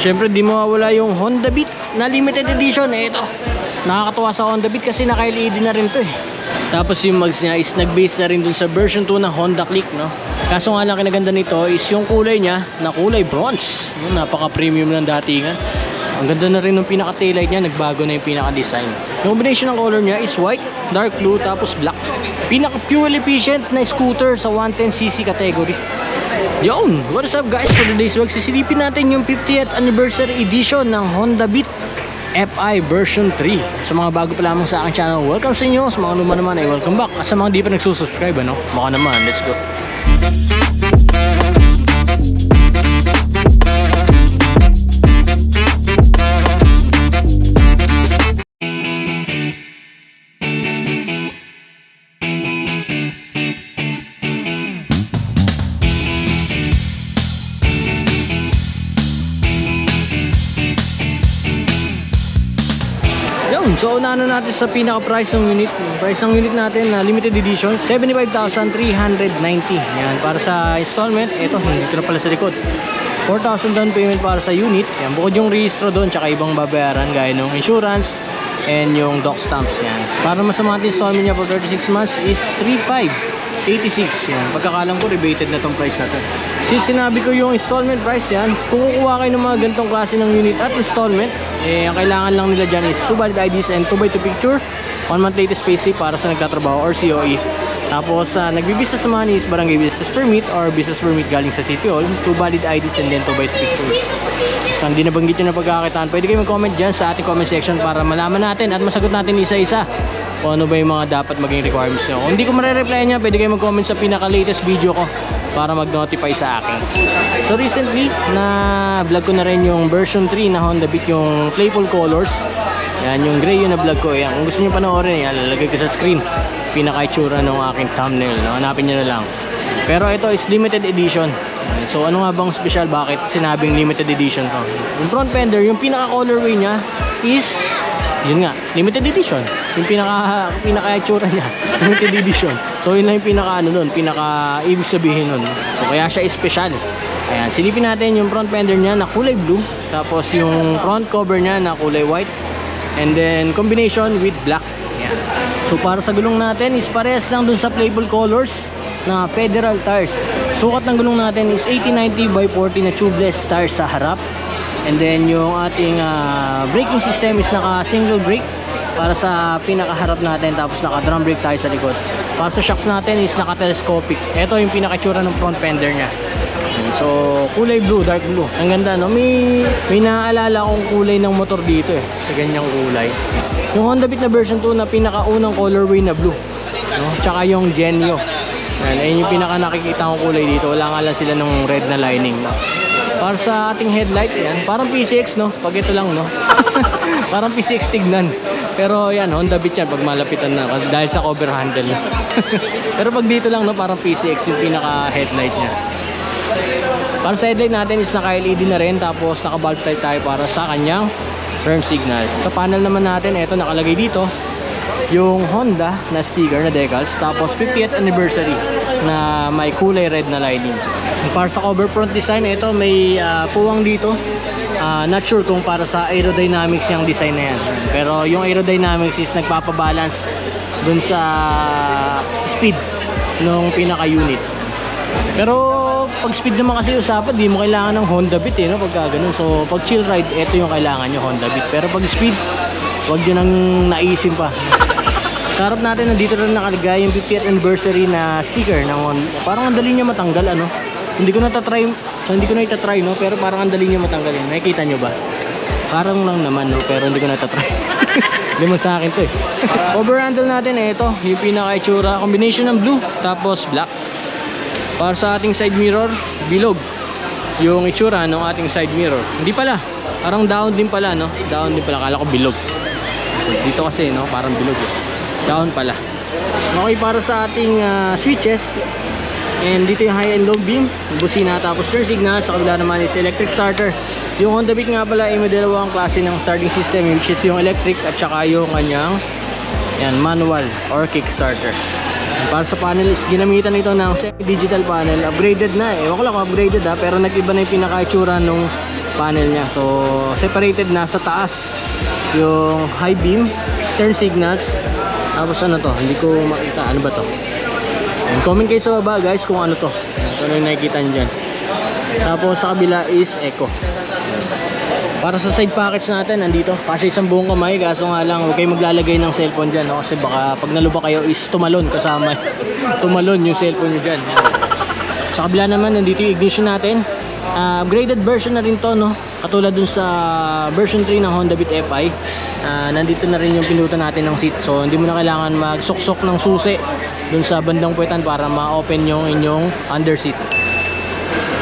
Siyempre, di mawawala yung Honda Beat na limited edition. Eh, ito. Nakakatuwa sa Honda Beat kasi naka-LED na rin to eh. Tapos yung mags niya is nag-base na rin dun sa version 2 ng Honda Click, no? Kaso nga lang kinaganda nito is yung kulay niya na kulay bronze. Yung napaka-premium ng datingan. Ang ganda na rin ng pinaka-taillight niya, nagbago na yung pinaka-design. Yung combination ng color niya is white, dark blue, tapos black. Pinaka-fuel efficient na scooter sa 110cc category. Yon, what is up guys? For today's vlog, sisilipin natin yung 50th anniversary edition ng Honda Beat FI version 3. Sa mga bago pa lamang sa aking channel, welcome sa inyo. Sa mga luma naman ay welcome back. At sa mga di pa nagsusubscribe, ano? Baka naman, let's go. Yun, so unahan na natin sa pinaka-price ng unit. Price ng unit natin na limited edition, 75,390. Yan, para sa installment, ito, dito na pala sa likod. 4,000 down payment para sa unit. Yan, bukod yung registro doon, tsaka ibang babayaran gaya ng insurance and yung doc stamps. Yan. Para naman sa monthly installment niya for 36 months is 3,500. 86 yan. Pagkakalam ko, rebated na tong price na to. Since sinabi ko yung installment price yan, kung kukuha kayo ng mga ganitong klase ng unit at installment, eh, ang kailangan lang nila dyan is 2 valid IDs and 2 by 2 picture, 1 month latest pay slip para sa nagtatrabaho or COE. Tapos, uh, nagbibusiness money is barangay business permit or business permit galing sa City Hall, 2 valid IDs and then 2 by 2 picture. So, hindi nabanggit yun na pagkakakitaan. Pwede kayo mag-comment dyan sa ating comment section para malaman natin at masagot natin isa-isa kung ano ba yung mga dapat maging requirements nyo. Kung hindi ko mare-reply niya, pwede kayo mag-comment sa pinaka-latest video ko para mag-notify sa akin. So recently, na vlog ko na rin yung version 3 na Honda Beat, yung Playful Colors. Yan, yung gray yung na-vlog ko. Yan. Kung gusto nyo panoorin, yan, lalagay ko sa screen. Pinaka-itsura ng aking thumbnail. Hanapin nyo na lang. Pero ito is limited edition. So ano nga bang special? Bakit sinabing limited edition to? Yung front fender, yung pinaka-colorway niya is yun nga, limited edition. Yung pinaka pinaka itsura niya, limited edition. So yun lang yung pinaka ano nun, pinaka ibig sabihin nun. So kaya siya special. Ayan, silipin natin yung front fender niya na kulay blue, tapos yung front cover niya na kulay white, and then combination with black. Ayan. So para sa gulong natin is parehas lang dun sa playful colors na federal tires. Sukat ng gulong natin is 8090 by 40 na tubeless tires sa harap. And then yung ating ah, braking system is naka single brake para sa pinakaharap natin tapos naka drum brake tayo sa likod. Para sa shocks natin is naka telescopic. Ito yung pinakatsura ng front fender niya. So kulay blue, dark blue. Ang ganda no. May may naaalala akong kulay ng motor dito eh sa ganyang kulay. Yung Honda Beat na version 2 na pinakaunang colorway na blue. No? Tsaka yung Genio. Yan, ayun yung pinaka nakikita kong kulay dito. Wala nga lang sila ng red na lining. No? Para sa ating headlight, yan. Parang PCX, no? Pag ito lang, no? parang PCX tignan. Pero yan, Honda Beat yan pag malapitan na. Dahil sa cover handle. Pero pag dito lang, no? Parang PCX yung pinaka headlight niya. Para sa headlight natin is naka-LED na rin. Tapos naka-bulb type tayo para sa kanyang turn signals. Sa panel naman natin, ito nakalagay dito yung Honda na sticker na decals tapos 50th anniversary na may kulay red na lining para sa cover front design ito may ah, puwang dito Ah, not sure kung para sa aerodynamics yung design na yan pero yung aerodynamics is nagpapabalance dun sa speed nung pinaka unit pero pag speed naman kasi usapan di mo kailangan ng Honda Beat eh no pagka ganun so pag chill ride ito yung kailangan nyo Honda Beat pero pag speed wag nyo nang naisim pa sa harap natin, nandito rin nakalagay yung 50th anniversary na sticker ng Honda. Parang ang dali niya matanggal, ano? So, hindi ko na tatry, so hindi ko na itatry, no? Pero parang ang dali niya matanggal yun. Nakikita nyo ba? Parang lang naman, no? Pero hindi ko na tatry. Limon sa akin to, eh. Over handle natin, eh, ito. Yung pinaka-itsura. Combination ng blue, tapos black. Para sa ating side mirror, bilog. Yung itsura ng ating side mirror. Hindi pala. Parang down din pala, no? Down din pala. Kala ko bilog. So, dito kasi, no? Parang bilog, eh down pala okay para sa ating ah, switches and dito yung high and low beam busina tapos turn signal sa kabila naman is electric starter yung Honda Beat nga pala ay may dalawang klase ng starting system which is yung electric at saka yung kanyang yan, manual or kick starter Para sa panel is ginamitan ito ng digital panel. Upgraded na eh. Ewan ko lang upgraded ha, pero nag-iba na yung pinaka-itsura nung panel niya. So, separated na sa taas yung high beam, turn signals. Tapos ano to? Hindi ko makita. Ano ba to? Comment kayo sa baba guys kung ano to. Kung ano yung nakikita nyo dyan. Tapos sa kabila is echo. Para sa side pockets natin, nandito. Kasi isang buong kamay, kaso nga lang, huwag kayo maglalagay ng cellphone dyan. No? Kasi baka pag nalupa kayo is tumalon kasama. tumalon yung cellphone nyo dyan. Yan. Sa kabila naman, nandito yung ignition natin. Ah, upgraded version na rin to, no? Katulad dun sa version 3 ng Honda Beat FI. Ah, nandito na rin yung pinutan natin ng seat. So, hindi mo na kailangan magsuksok ng susi dun sa bandang puwetan para ma-open yung inyong under seat.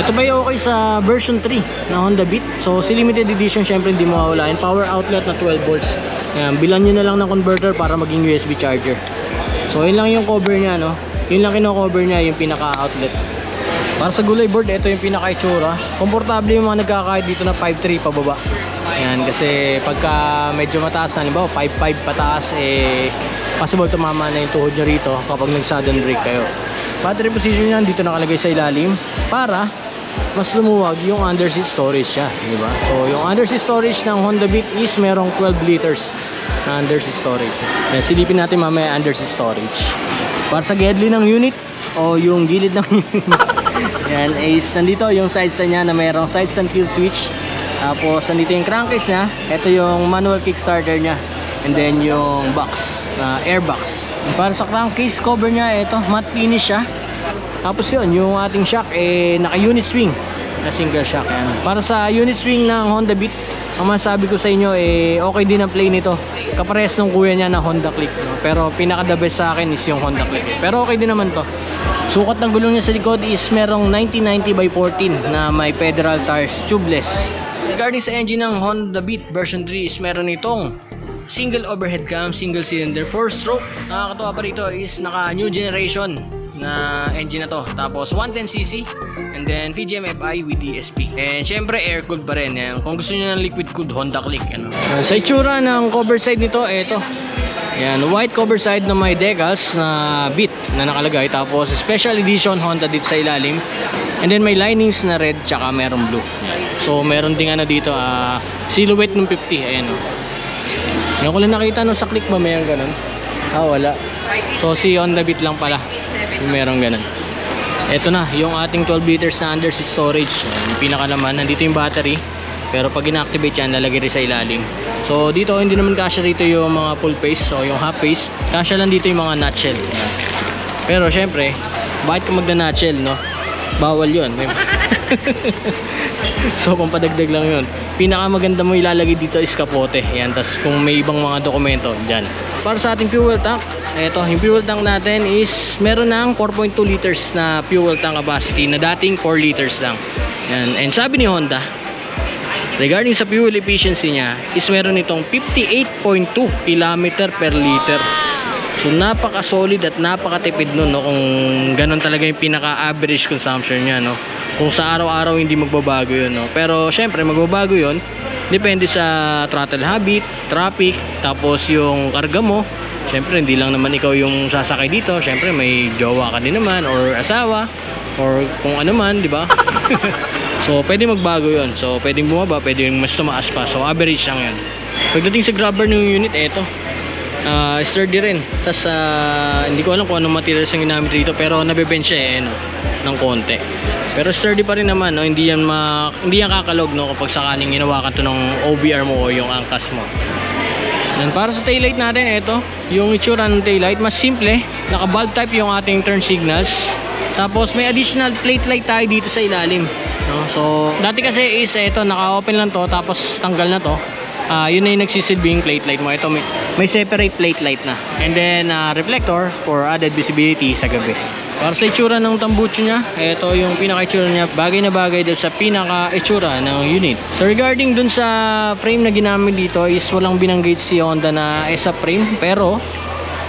Ito ba okay sa version 3 na Honda Beat? So, si limited edition syempre hindi mawawala. And power outlet na 12 volts. Ayan, bilan nyo na lang ng converter para maging USB charger. So, yun lang yung cover niya, no? Yun lang kino-cover niya, yung pinaka-outlet. Para sa gulay board, ito yung pinaka-itsura. Komportable yung mga nagkakahit dito na 5.3 pababa. Ayan, kasi pagka medyo mataas na, halimbawa 5.5 pataas, eh, possible tumama na yung tuhod nyo rito kapag nag-sudden brake kayo. Battery position niyan dito nakalagay sa ilalim para mas lumuwag yung underseat storage siya, di ba? So, yung underseat storage ng Honda Beat is merong 12 liters na underseat storage. Ayan, silipin natin mamaya underseat storage. Para sa gedli ng unit o yung gilid ng unit. Yan is nandito yung side stand niya na mayroong side stand kill switch. Tapos nandito yung crankcase niya. Ito yung manual kickstarter niya. And then yung box, na air box. Para sa crankcase cover niya, ito matte finish siya. Tapos yun, yung ating shock eh naka-unit swing na single shock yan. Para sa unit swing ng Honda Beat, ang masabi ko sa inyo eh okay din ang play nito. Kapares nung kuya niya na Honda Click. No? Pero pinaka the best sa akin is yung Honda Click. Pero okay din naman to. Sukat ng gulong niya sa likod is merong 1990 by 14 na may federal tires tubeless. Regarding sa engine ng Honda Beat version 3 is meron itong single overhead cam, single cylinder, 4 stroke. Nakakatawa pa rito is naka new generation na engine na to. Tapos 110cc and then VGM FI with DSP. And syempre air cooled pa rin. Yan. Kung gusto niyo ng liquid cooled Honda Click. Ano. Sa itsura ng cover side nito, eto. Yan, white cover side na may decals na bit na nakalagay. Tapos special edition Honda dito sa ilalim. And then may linings na red tsaka merong blue. Yan. So meron ding ano dito, ah, silhouette ng 50. Ayan o. Yung ko lang nakita no sa click ba mayroong ganun? Ah, wala. So si Honda Beat lang pala. Yung merong ganun. Ito na, yung ating 12 liters na under storage. Yung pinaka naman, nandito yung battery. Pero pag inactivate yan, lalagay rin sa ilalim. So dito, hindi naman kasya dito yung mga full face o yung half face. Kasya lang dito yung mga nutshell. Pero syempre, bakit ka magna-nutshell, no? Bawal yun. May- so pampadagdag lang yun. Pinakamaganda mo ilalagay dito is kapote. Yan tas kung may ibang mga dokumento dyan. Para sa ating fuel tank eto yung fuel tank natin is meron ng 4.2 liters na fuel tank capacity na dating 4 liters lang. Yan. And sabi ni Honda regarding sa fuel efficiency niya is meron itong 58.2 km per liter. So napaka solid at napakatipid nun no? Kung ganun talaga yung pinaka average consumption niya no. Kung sa araw-araw hindi magbabago yun no. Pero syempre magbabago yun depende sa throttle habit, traffic, tapos yung karga mo. Syempre hindi lang naman ikaw yung sasakay dito, syempre may jowa ka din naman or asawa or kung ano man, di ba? so pwede magbago yun. So pwedeng bumaba, pwedeng mas tumaas pa. So average lang yun. Pagdating sa grabber ng unit, eto Ah, sturdy rin. Tapos hindi ko alam kung anong materials yung ginamit dito pero nabebench siya eh, no, ng konti. Pero sturdy pa rin naman, no? hindi yan ma hindi yan kakalog no kapag sakaling ginawakan to ng OBR mo o yung angkas mo. Yan, para sa taillight natin, ito, yung itsura ng taillight, mas simple. Naka-bulb type yung ating turn signals. Tapos may additional plate light tayo dito sa ilalim. No? So, dati kasi is ito, naka-open lang to, tapos tanggal na to. Ah, yun na yung nagsisilbing plate light mo. Ito may, may separate plate light na. And then ah, reflector for added visibility sa gabi. Para sa itsura ng tambucho niya, ito yung pinaka-itsura niya. Bagay na bagay dun sa pinaka-itsura ng unit. So regarding dun sa frame na ginamit dito is walang binanggit si Honda na ESA frame. Pero,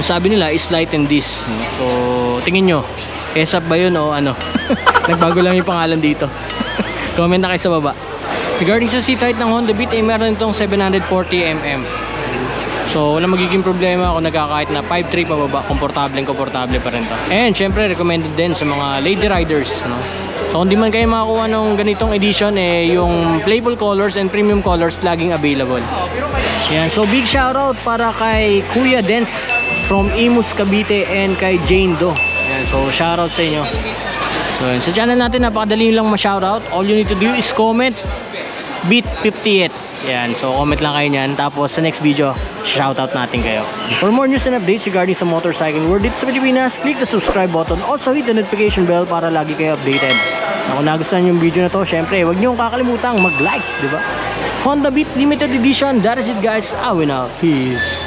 sabi nila is light and this. So, tingin nyo, ESA ba yun o ano? Nagbago lang yung pangalan dito. Comment na kayo sa baba. Regarding sa seat height ng Honda Beat, eh, meron itong 740mm. So, wala magiging problema kung nagkakahit na 5'3 pababa, komportable komportable pa rin to. And syempre, recommended din sa mga lady riders, no? So, kung di man kayo makakuha ng ganitong edition, eh, yung playful colors and premium colors laging available. Yan, so big shoutout para kay Kuya Dance from Imus Cavite and kay Jane Do. Yan, so shoutout sa inyo. So yun, sa channel natin napakadali lang ma-shoutout. All you need to do is comment beat 58. Yan, so comment lang kayo niyan. Tapos sa next video, shoutout natin kayo. For more news and updates regarding sa motorcycle world dito sa Pilipinas, click the subscribe button. Also hit the notification bell para lagi kayo updated. Kung nagustuhan yung video na to, syempre, huwag niyong kakalimutang mag-like, di ba? Honda Beat Limited Edition, that is it guys. Awin out. Peace.